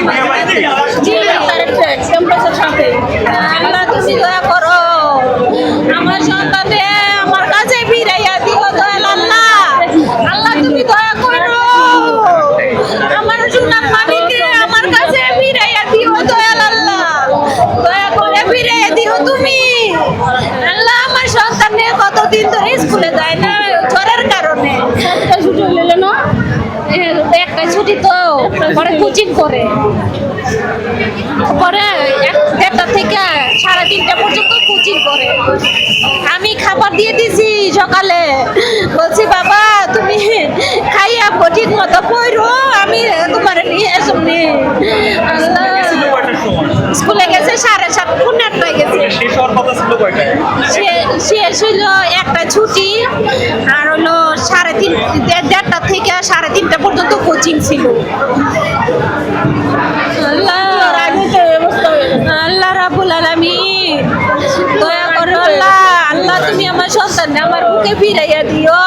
জি তুমি দয়া করো আমার সন্তানে আমার কাছে ফিরাইয়া দিও দয়াল আল্লাহ আল্লাহ তুমি দয়া করো আমার সুনাম আমার কাছে ফিরাইয়া দিও দয়াল আল্লাহ দয়া করে ফিরাইয়া দিও, তুমি আল্লাহ আমার সন্তানে কতদিন ধরে স্কুলে যায় না? জ্বরের কারণে একটা ছুটি না একটা ছুটি তো পরে কোচিং করে। পরে দেড়টা থেকে সাড়ে তিনটা পর্যন্ত কোচিং করে। আমি খাবার দিয়ে দিছি সকালে। বলছি বাবা তুমি খাইয়া ঠিক মতো পড়ো আমি তোমার নিয়ে সময় স্কুলে গেছে সাড়ে সাত পনেরো আটটায় গেছে। শেষ হইল একটা ছুটি আর হলো সাড়ে তিন দেড়- সাড়ে তিনটা পর্যন্ত কোচিং ছিল। আল্লাহ। আল্লাহ রাবুল আলামিন। দয়া করো আল্লাহ আল্লাহ তুমি আমার সন্তান আমার বুকে ফিরাইয়া দিও।